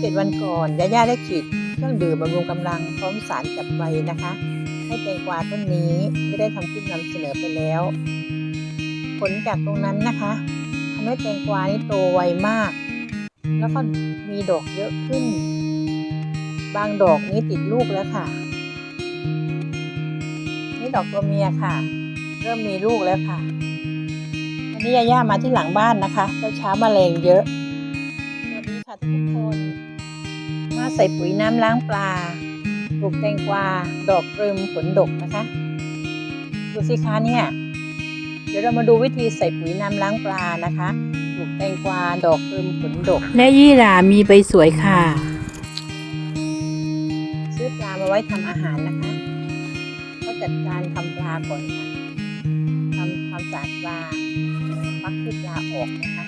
7วันก่อนยาย่าได้ฉีดเครื่องดื่มบำรุงกำลังพร้อมสารจับใบนะคะ ให้แตงกวาต้นนี้ไม่ได้ทำคลิปนำเสนอไปแล้ว ผลจากตรงนั้นนะคะทำให้แตงกวานี่โตไวมาก แล้วก็มีดอกเยอะขึ้น บางดอกนี้ติดลูกแล้วค่ะ นี่ดอกตัวเมียค่ะ เริ่มมีลูกแล้วค่ะวันนี้ยาย่ามาที่หลังบ้านนะคะเช้าเช้าๆแมลงเยอะสวัสดีค่ะทุกคน มาใส่ปุ๋ยน้ำล้างปลา ปลูกแตงกวา ดอกเริมผลดกนะคะ ดูสิคะเนี่ย เดี๋ยวเรามาดูวิธีใส่ปุ๋ยน้ำล้างปลานะคะ ปลูกแตงกวา ดอกเริมผลดก และยี่หร่ามีใบสวยค่ะ ซื้อปลามาไว้ทำอาหารนะคะ ก็จัดการทำปลาก่อนค่ะทำความสะอาดปลาฟักขี้ปลาออกนะคะ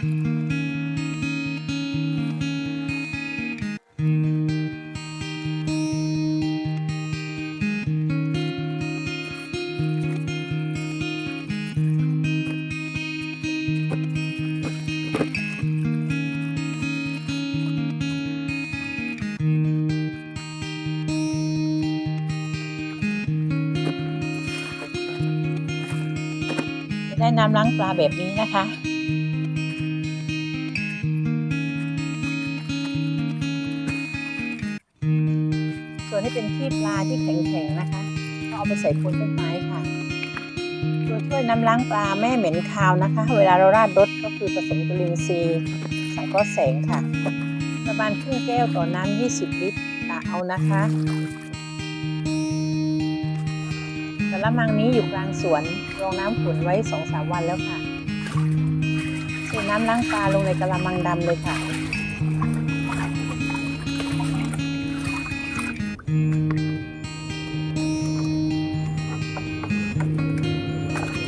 จะได้น้ำล้างปลาแบบนี้นะคะส่วนที่เป็นขี้ปลาที่แข็งๆนะคะก็เอาไปใส่โคนต้นไม้ค่ะตัวช่วยน้ำล้างปลาแม่เหม็นคาวนะคะ เวลาเราราดรสก็คือผสมจุลินทรีย์สังเคราะห์แสงค่ะ ประมาณครึ่งแก้วต่อน้ำ 20 ลิตรเอานะคะ กระมังนี้อยู่กลางสวนรองน้ำฝนไว้สองสามวันแล้วค่ะเทน้ำล้างปลาลงในกระมังดำเลยค่ะ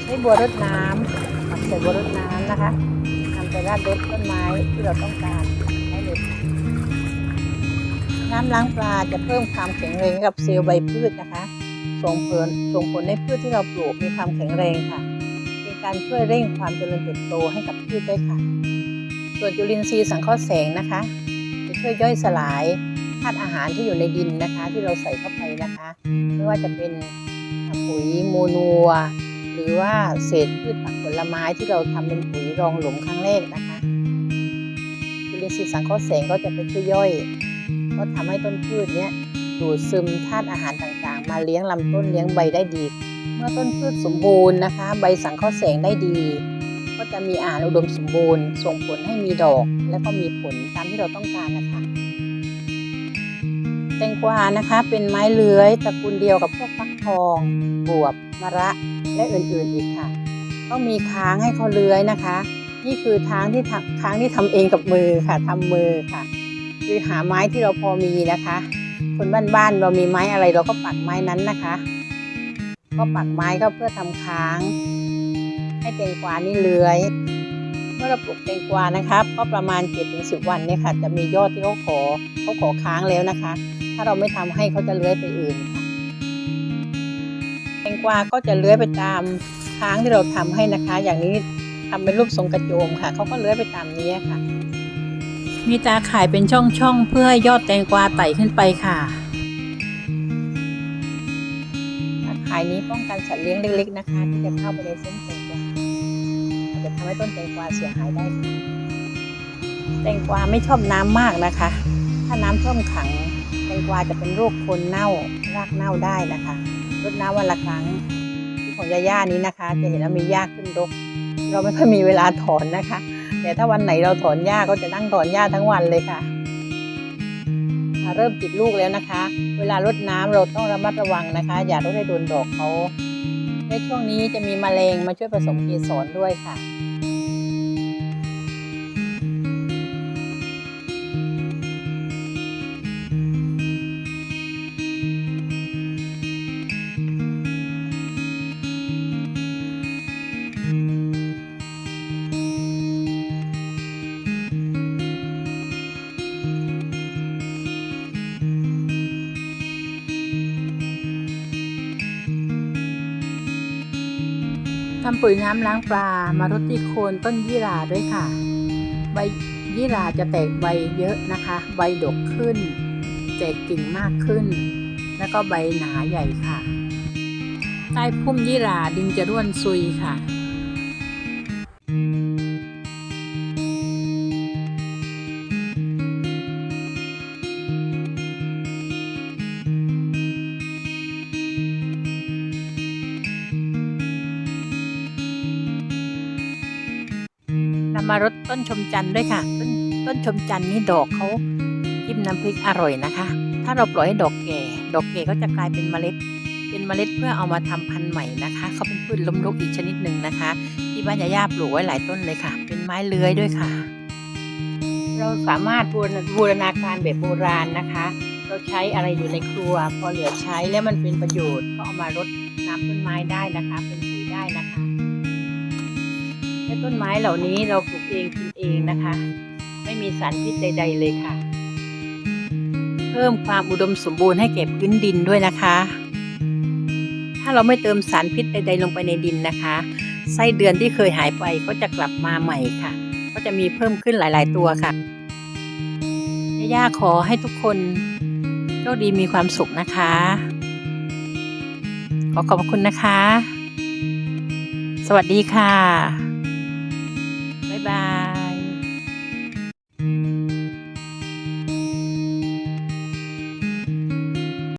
ใช้บัวรดน้ำตักใส่บัวรดน้ำนะคะนำไปราดรดต้นไม้ที่เราต้องการได้เลยน้ำล้างปลาจะเพิ่มความแข็งแรงกับเซลล์ใบพืชนะคะ ส่งผลส่งผลให้พืชที่เราปลูกมีความแข็งแรงค่ะเป็นการช่วยเร่งความเจริญเติบโตให้กับพืชด้วยค่ะ ส่วนจุลินทรีย์สังเคราะห์แสงนะคะ จะช่วยย่อยสลายธาตุอาหารที่อยู่ในดินนะคะ ที่เราใส่เข้าไปนะคะ ไม่ว่าจะเป็นปุ๋ยโมนัว หรือว่าเศษพืชผักผลไม้ที่เราทำเป็นปุ๋ยรองหลุมครั้งแรกนะคะจุลินทรีย์สังเคราะห์แสงก็จะไปช่วยย่อย ก็ทำให้ต้นพืชเนี้ยดูดซึมธาตุอาหารต่างๆ มาเลี้ยงลำต้นเลี้ยงใบได้ดี เมื่อต้นพืชสมบูรณ์นะคะ ใบสังเคราะห์แสงได้ดี ก็จะมีอาหารอุดมสมบูรณ์ ส่งผลให้มีดอก และก็มีผลตามที่เราต้องการนะคะแตงกวานะคะเป็นไม้เลื้อยตระกูลเดียวกับพวกฟักทอง บวบ มะระ และอื่นๆอีกค่ะ ต้องมีค้างให้เขาเลื้อยนะคะ นี่คือทางที่ทำค้างที่ทำเองกับมือค่ะทำมือค่ะ คือหาไม้ที่เราพอมีนะคะ คนบ้านๆเรามีไม้อะไรเราก็ปักไม้นั้นนะคะ ก็ปักไม้ก็เพื่อทำค้าง ให้แตงกวานี่เลื้อยเมื่อเราปลูกแตงกวานะครับ ก็ประมาณ7-10วันเนี่ยค่ะ จะมียอดที่เขาขอเขาขอค้างแล้วนะคะ ถ้าเราไม่ทำให้เขาจะเลื้อยไปอื่นแตงกวาก็จะเลื้อยไปตามค้างที่เราทำให้นะคะ อย่างนี้ทำเป็นรูปทรงกระโจมค่ะเขาก็เลื้อยไปตามนี้ค่ะ มีตาข่ายเป็นช่องๆ เพื่อให้ยอดแตงกวาไต่ขึ้นไปค่ะตาข่ายนี้ป้องกันสัตว์เลี้ยงเล็ก ๆ นะคะ ที่จะเข้าไปในเส้นแตงกวาอาจจะทำให้ต้นแตงกวาเสียหายได้ค่ะแตงกวาไม่ชอบน้ำมากนะคะ ถ้าน้ำท่วมขัง แตงกวาจะเป็นโรคโคนเน่ารากเน่าได้นะคะรดน้ำวันละครั้งที่ของย่าๆนี้นะคะ จะเห็นว่ามีหญ้าขึ้นรก เราไม่ค่อยมีเวลาถอนนะคะ แต่ถ้าวันไหนเราถอนหญ้าก็จะนั่งถอนหญ้าทั้งวันเลยค่ะ เริ่มติดลูกแล้วนะคะ เวลารดน้ำเราต้องระมัดระวังนะคะ อย่ารดให้โดนดอกเขาในช่วงนี้จะมีมแมลงมาช่วยผสมเกสรด้วยค่ะ ทำปุ๋ยน้ำล้างปลามารดที่โคนต้นยี่หร่าด้วยค่ะ ใบยี่หร่าจะแตกใบเยอะนะคะ ใบดกขึ้น แตกกิ่งมากขึ้น แล้วก็ใบหนาใหญ่ค่ะ ใต้พุ่มยี่หร่าดินจะร่วนซุยค่ะ มารดต้นชมจันทร์ด้วยค่ะ ต้นต้นชมจันทร์นี่ดอกเขาจิ้มน้ำพริกอร่อยนะคะ ถ้าเราปล่อยให้ดอกแก่ ดอกแก่ก็จะกลายเป็นเมล็ด เป็นเมล็ดเพื่อเอามาทำพันธุ์ใหม่นะคะเขาเป็นพืชล้มลุกอีกชนิดหนึ่งนะคะ ที่บ้านยาย่าปลูกไว้หลายต้นเลยค่ะ เป็นไม้เลื้อยด้วยค่ะ เราสามารถบูรณบูรณาการแบบโบราณนะคะ เราใช้อะไรอยู่ในครัว พอเหลือใช้แล้วมันเป็นประโยชน์ก็เอามารดน้ำต้นไม้ได้นะคะ เป็นปุ๋ยได้นะคะ และต้นไม้เหล่านี้เราปลูกเองกินเองนะคะ ไม่มีสารพิษใด ๆ เลยค่ะ เพิ่มความอุดมสมบูรณ์ให้แก่พื้นดินด้วยนะคะ ถ้าเราไม่เติมสารพิษใด ๆ ลงไปในดินนะคะ ไส้เดือนที่เคยหายไปก็จะกลับมาใหม่ค่ะ ก็จะมีเพิ่มขึ้นหลาย ๆ ตัวค่ะย่าขอให้ทุกคนโชคดีมีความสุขนะคะ ขอขอบคุณนะคะ สวัสดีค่ะ 拜。